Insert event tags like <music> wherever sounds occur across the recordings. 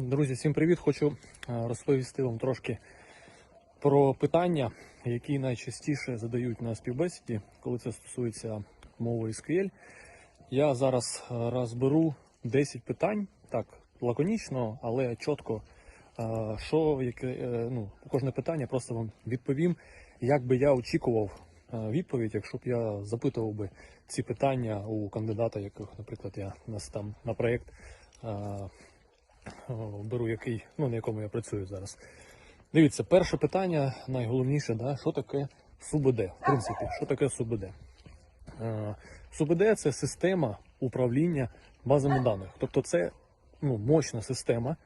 Друзі, всім привіт! Хочу е, розповісти вам трошки про питання, які найчастіше задають на співбесіді, коли це стосується мови SQL. Я зараз е, розберу 10 питань, так, лаконічно, але чітко, е, що яке, ну, кожне питання просто вам відповім, як би я очікував відповідь, якщо б я запитував би ці питання у кандидата, яких, наприклад, я нас там на проєкт. Беру який, ну на якому я працюю зараз. Дивіться, перше питання, найголовніше, да, що таке СУБД? В принципі, що таке СУБД? Е, СУБД це система управління базами даних. Тобто це ну, мощна система,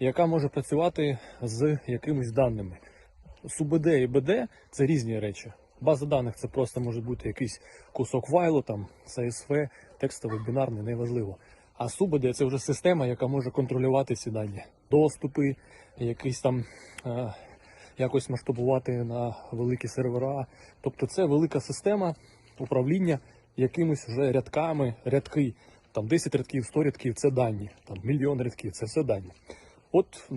яка може працювати з якимись даними. СУБД і БД це різні речі. База даних це просто може бути якийсь кусок файлу, там CSV, текстовий, бінарний, неважливо. А СУБД це вже система, яка може контролювати ці дані, доступи, якісь там е, якось масштабувати на великі сервера. Тобто це велика система управління якимись вже рядками, рядки. Там 10 рядків, 100 рядків це дані, там мільйон рядків, це все дані. От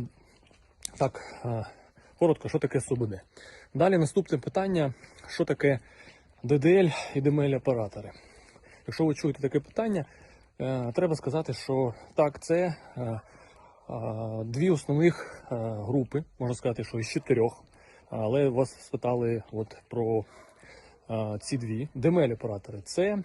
так, е, коротко, що таке СУБД. Далі наступне питання: що таке DDL і DML оператори. Якщо ви чуєте таке питання, треба сказати, що так, це е, е, дві основних е, групи, можна сказати, що із чотирьох. Але вас спитали от про е, ці дві. DML оператори це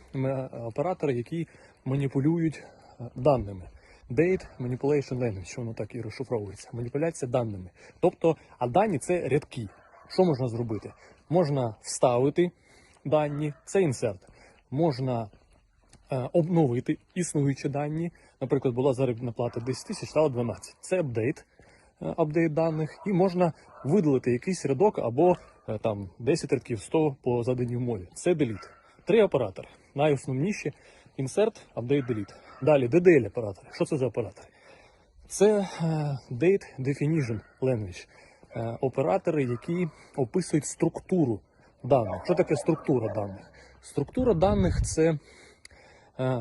оператори, які маніпулюють е, даними. Date Manipulation Language, що воно так і розшифровується. Маніпуляція даними. Тобто, а дані це рядки. Що можна зробити? Можна вставити дані, це інсерт. Можна е, обновити існуючі дані. Наприклад, була заробітна плата 10 тисяч, стала 12. Це апдейт, е, апдейт даних, і можна видалити якийсь рядок або е, там 10 рядків 100 по заданій умові. Це delete. Три оператори. Найосновніші insert, update, delete. Далі DDL оператори. Що це за оператори? Це е, Date Definition Language. Е, Оператори, які описують структуру даних. Що таке структура даних? Структура даних це е,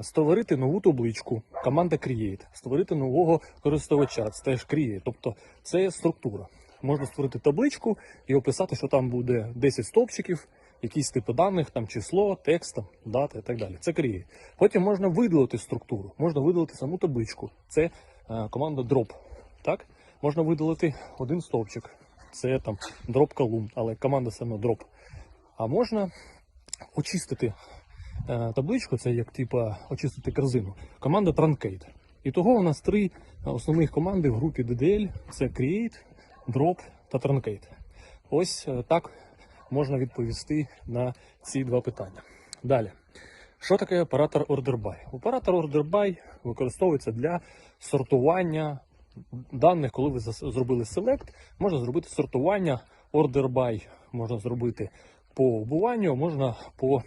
створити нову табличку, команда Create, створити нового користувача, це теж Create. Тобто це структура. Можна створити табличку і описати, що там буде 10 стовпчиків, якісь типи даних, там число, текст, дата і так далі. Це Create. Потім можна видалити структуру, можна видалити саму табличку. Це е, команда drop. Так? Можна видалити один стовпчик. Це там drop column, але команда саме drop. А можна очистити е, табличку, це як типа очистити корзину. Команда truncate. І того у нас три основних команди в групі DDL: це create, drop та truncate. Ось е, так можна відповісти на ці два питання. Далі. Що таке оператор order by? Оператор order by використовується для сортування даних, коли ви зробили select, можна зробити сортування order by, можна зробити по обуванню, можна по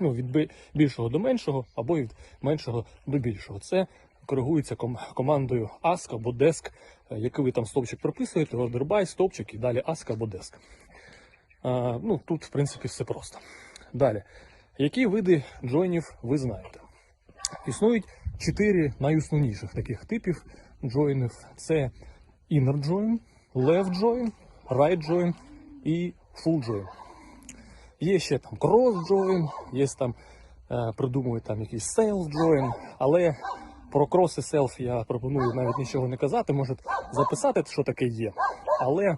ну, від більшого до меншого, або від меншого до більшого. Це коригується ком- командою ask або desk, е, який ви там стовпчик прописуєте, order by, стовпчик і далі ask або desk. А, ну, тут, в принципі, все просто. Далі. Які види джойнів ви знаєте? Існують чотири найосновніших таких типів джойнів: це inner join, left join, right join і full join. Є ще там join, є там е, придумують там якийсь self join, але про cross і self я пропоную навіть нічого не казати, можете записати, що таке є. Але е,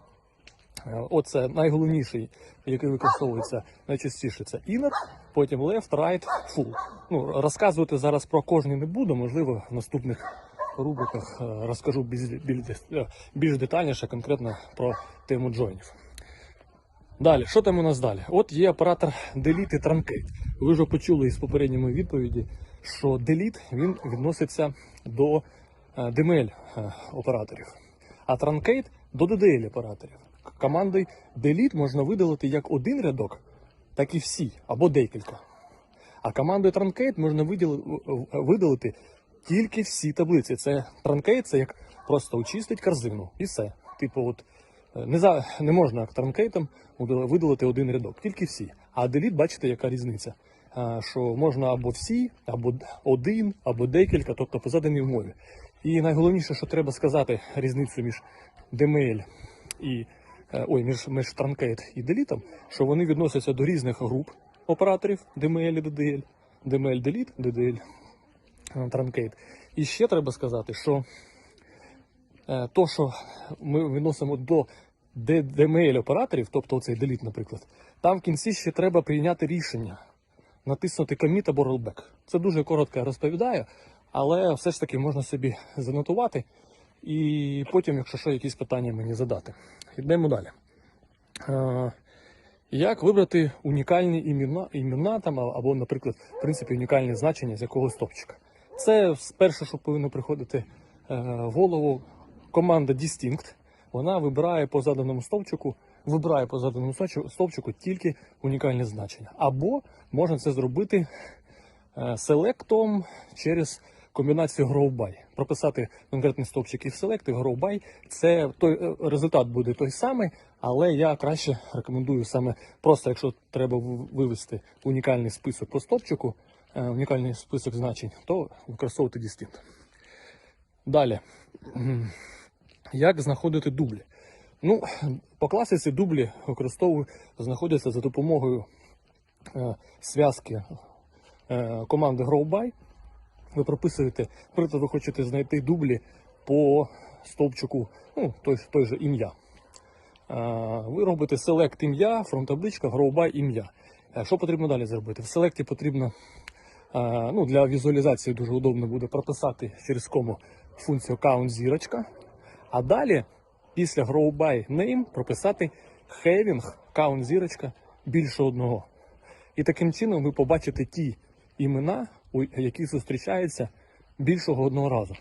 оце найголовніший, який використовується найчастіше, це inner, потім left, right, full. Ну, розказувати зараз про кожний не буду, можливо, в наступних рубриках е, розкажу більш детальніше конкретно про тему джойнів. Далі, що там у нас далі? От є оператор Delete і Truncate. Ви вже почули із попередньої відповіді, що Delete він відноситься до е, DML е, операторів, а Truncate до DDL операторів. К- Командою Delete можна видалити як один рядок, так і всі, або декілька. А командою Truncate можна видалити тільки всі таблиці. Це Truncate це як просто очистить корзину і все. Типу, от не, за, не можна транкейтом видалити один рядок, тільки всі. А delete, бачите, яка різниця. Е, Що можна або всі, або один, або декілька, тобто по заданій умові. І найголовніше, що треба сказати, різницю між DML і е, ой, між, між Truncate і Delete, що вони відносяться до різних груп операторів DML і DDL, DML Delete, DDL е, Truncate. І ще треба сказати, що е, то, що ми відносимо до DML операторів, тобто цей Delete, наприклад, там в кінці ще треба прийняти рішення, натиснути commit або rollback. Це дуже коротко я розповідаю, але все ж таки можна собі занотувати і потім, якщо що, якісь питання мені задати. Йдемо далі. Як вибрати унікальні імена, імена там, або, наприклад, в принципі, унікальні значення з якогось стопчика? Це перше, що повинно приходити е, в голову. Команда Distinct. Вона вибирає по заданому стовпчику, вибирає по заданому стовпчику- тільки унікальні значення. Або можна це зробити е, селектом через комбінацію grow by. Прописати конкретний стовпчик і в і в. Це той е, результат буде той самий, але я краще рекомендую саме просто, якщо треба вивести унікальний список по стовпчику, е, унікальний список значень, то використовувати distinct. Далі. Як знаходити дублі? Ну, по класиці дублі використовую, знаходяться за допомогою е, зв'язки е, команди GrowBy. Ви прописуєте, наприклад, ви хочете знайти дублі по стовпчику, ну, той, той же ім'я. Е, ви робите select ім'я, фронтабличка, GrowBy ім'я. Е, Що потрібно далі зробити? В селекті потрібно е, ну, для візуалізації дуже удобно буде прописати через кому функцію count зірочка. А далі, після grow by name, прописати having count зірочка більше одного. І таким чином ви побачите ті імена, у яких зустрічаються більшого одного разу.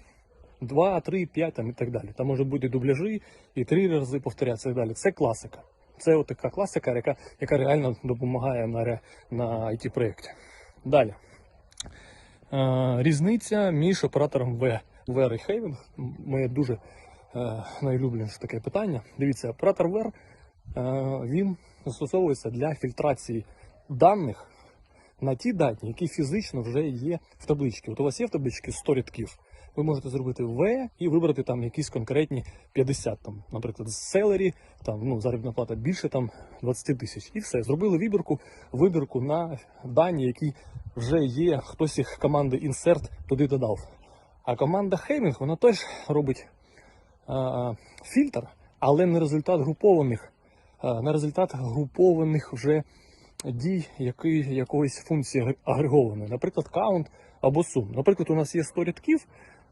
Два, три, п'ять там і так далі. Там можуть бути дубляжі і три рази повторятися і так далі. Це класика. Це от така класика, яка, яка реально допомагає на, на it проєкті Далі. Е, різниця між оператором V, VR і Having. Моє дуже найулюбленіше таке питання. Дивіться, оператор VR, е, він застосовується для фільтрації даних на ті дані, які фізично вже є в табличці. От у вас є в табличці 100 рядків. Ви можете зробити V і вибрати там якісь конкретні 50, там, наприклад, з Celery, там ну, заробітна плата більше там 20 тисяч. І все. Зробили вибірку, вибірку на дані, які вже є, хтось їх команди Insert туди додав. А команда Hemming, вона теж робить фільтр, але не результат групованих, а, не результат групованих вже дій якої, якоїсь функції агрегованої, наприклад, count або sum. Наприклад, у нас є 100 рядків,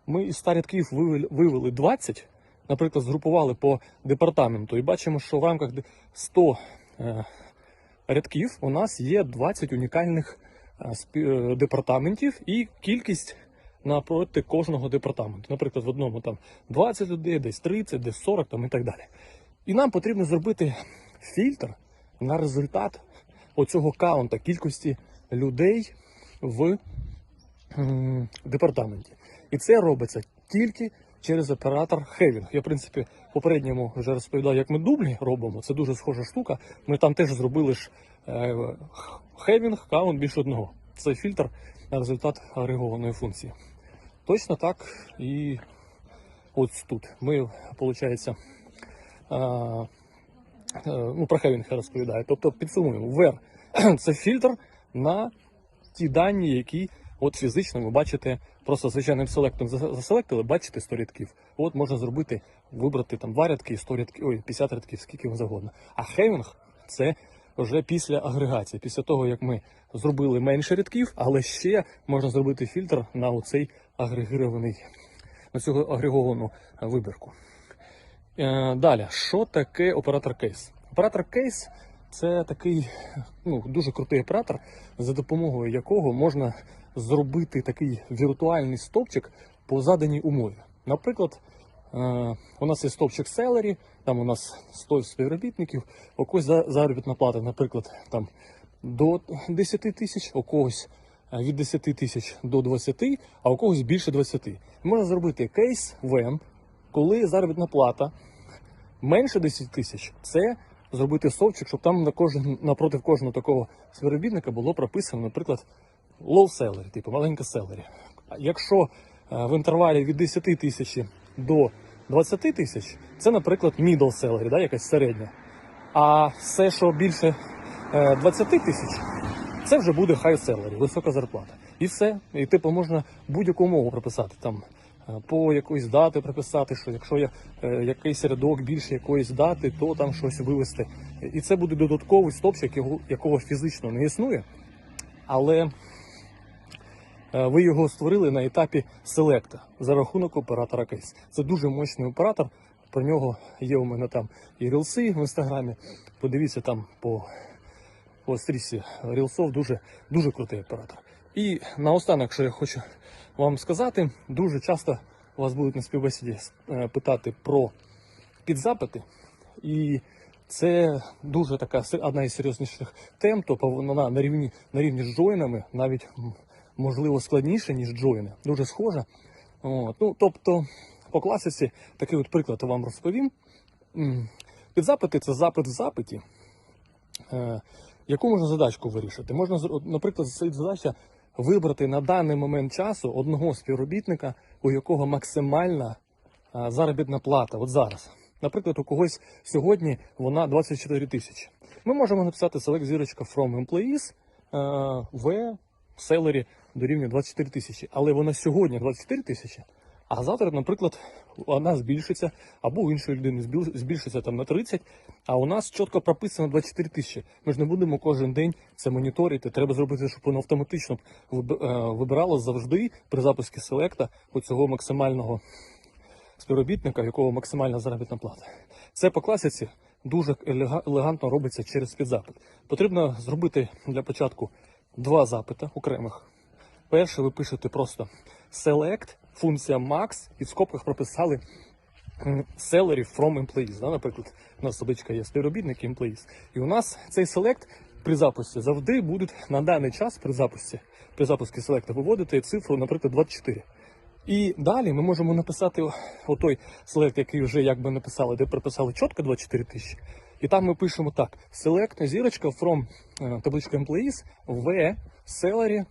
ми із 100 рядків вивели, вивели 20, наприклад, згрупували по департаменту, і бачимо, що в рамках 100 е, рядків у нас є 20 унікальних е, е, департаментів і кількість напроти кожного департаменту. Наприклад, в одному там 20 людей, десь 30, десь 40 там, і так далі. І нам потрібно зробити фільтр на результат оцього каунта кількості людей в департаменті. І це робиться тільки через оператор Having. Я, в принципі, попередньому вже розповідав, як ми дублі робимо. Це дуже схожа штука. Ми там теж зробили ж е, Having каунт більше одного. Це фільтр на результат агрегованої функції. Точно так і ось тут. Ми, виходить, е, ну, про Having я розповідаю. Тобто підсумуємо, VR <clears throat> – це фільтр на ті дані, які от фізично ви бачите, просто звичайним селектом заселектили, бачите 100 рядків. От можна зробити, вибрати там 2 рядки, 100 рядків, ой, 50 рядків, скільки вам завгодно. А Having – це вже після агрегації, після того, як ми зробили менше рядків, але ще можна зробити фільтр на оцей агрегований, на цю агреговану е, вибірку. Е, Далі, що таке оператор кейс? Оператор кейс це такий ну, дуже крутий оператор, за допомогою якого можна зробити такий віртуальний стовпчик по заданій умові. Наприклад, е, у нас є стовпчик селері, там у нас 100 співробітників, у когось за- заробітна плата, наприклад, там до 10 тисяч, у когось від 10 тисяч до 20, а у когось більше 20. Можна зробити кейс VM, коли заробітна плата менше 10 тисяч, це зробити совчик, щоб там на кожен, напроти кожного такого співробітника було прописано, наприклад, low salary, типу маленька селері. Якщо в інтервалі від 10 тисяч до 20 тисяч, це, наприклад, middle salary, да, якась середня. А все, що більше е, 20 тисяч, це вже буде high salary, висока зарплата. І все. І типу можна будь-яку умову прописати там. е, По якоїсь дати приписати, що якщо є е, якийсь рядок більше якоїсь дати, то там щось вивести. І це буде додатковий стопчик, якого, якого фізично не існує, але е, ви його створили на етапі селекта за рахунок оператора кейс. Це дуже мощний оператор. Про нього є у мене там і рілси в інстаграмі. Подивіться там по, по стрічці рілсов, дуже, дуже крутий оператор. І наостанок, що я хочу вам сказати, дуже часто вас будуть на співбесіді е, питати про підзапити. І це дуже така одна із серйозніших тем, тобто вона на рівні, на рівні з джойнами, навіть можливо складніше, ніж джойни. Дуже схожа. От. Ну, тобто, по класиці такий от приклад вам розповім. Підзапити це запит в запиті. Яку можна задачку вирішити? Можна, наприклад, стоїть задача вибрати на даний момент часу одного співробітника, у якого максимальна заробітна плата. От зараз. Наприклад, у когось сьогодні вона 24 тисячі. Ми можемо написати select зірочка from employees в salary дорівнює 24 тисячі. Але вона сьогодні 24 тисячі, а завтра, наприклад, вона збільшиться, або у іншої людини збільшиться там на 30, а у нас чітко прописано 24 тисячі. Ми ж не будемо кожен день це моніторити. Треба зробити, щоб воно автоматично е, вибирало завжди при запуску селекта оцього максимального співробітника, в якого максимальна заробітна плата. Це по класиці дуже елегантно робиться через підзапит. Потрібно зробити для початку два запити окремих. Перше, ви пишете просто select, функція max, і в скобках прописали salary from employees. Да? Наприклад, у нас табличка є співробітник employees. І у нас цей select при запуску завжди будуть на даний час при запуску, при запуску селекта виводити цифру, наприклад, 24. І далі ми можемо написати отой select, який вже якби написали, де прописали чітко 24 тисячі. І там ми пишемо так: select зірочка from е, табличка employees в salary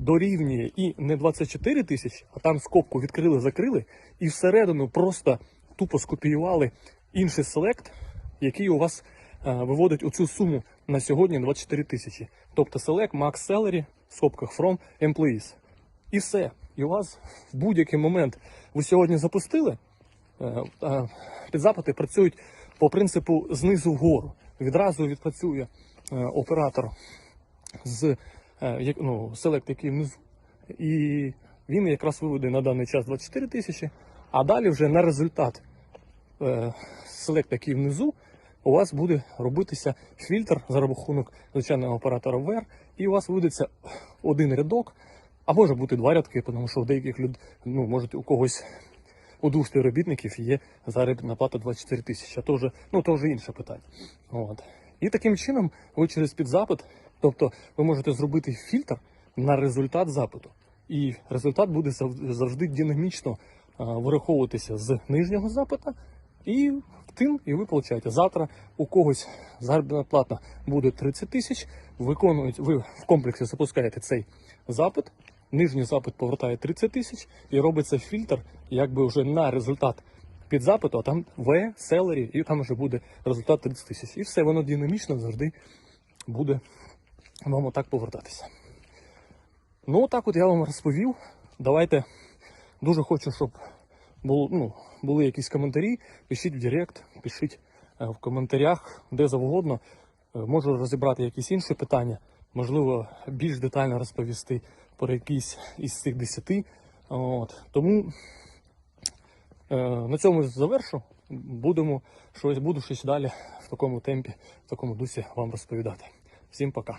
дорівнює і не 24 тисячі, а там скобку відкрили, закрили, і всередину просто тупо скопіювали інший селект, який у вас е, виводить оцю суму на сьогодні 24 тисячі. Тобто select max salary в скобках from employees. І все. І у вас в будь-який момент ви сьогодні запустили. е, е, Підзапити працюють по принципу знизу вгору. Відразу відпрацює оператор з ну, селект, який внизу. І він якраз виведе на даний час 24 тисячі, а далі вже на результат е, селект, який внизу, у вас буде робитися фільтр за рахунок звичайного оператора VR, і у вас виведеться один рядок, а може бути два рядки, тому що у деяких люд, ну, може у когось у двох співробітників є заробітна плата 24 тисячі, то ну, то вже інше питання. От. І таким чином ви через підзапит, тобто ви можете зробити фільтр на результат запиту. І результат буде завжди динамічно а, вираховуватися з нижнього запита, і тим і ви получаєте. Завтра у когось заробітна плата буде 30 тисяч, ви в комплексі запускаєте цей запит, нижній запит повертає 30 тисяч і робиться фільтр, якби вже на результат під запиту, а там В, селері, і там вже буде результат 30 тисяч. І все, воно динамічно завжди буде вам отак повертатися. Ну, так от я вам розповів. Давайте дуже хочу, щоб було, ну, були якісь коментарі. Пишіть в Директ, пишіть е, в коментарях, де завгодно. Е, Можу розібрати якісь інші питання, можливо, більш детально розповісти про якісь із цих десяти. От. Тому е, на цьому завершу. Будемо щось, буду щось далі в такому темпі, в такому дусі вам розповідати. Всім пока.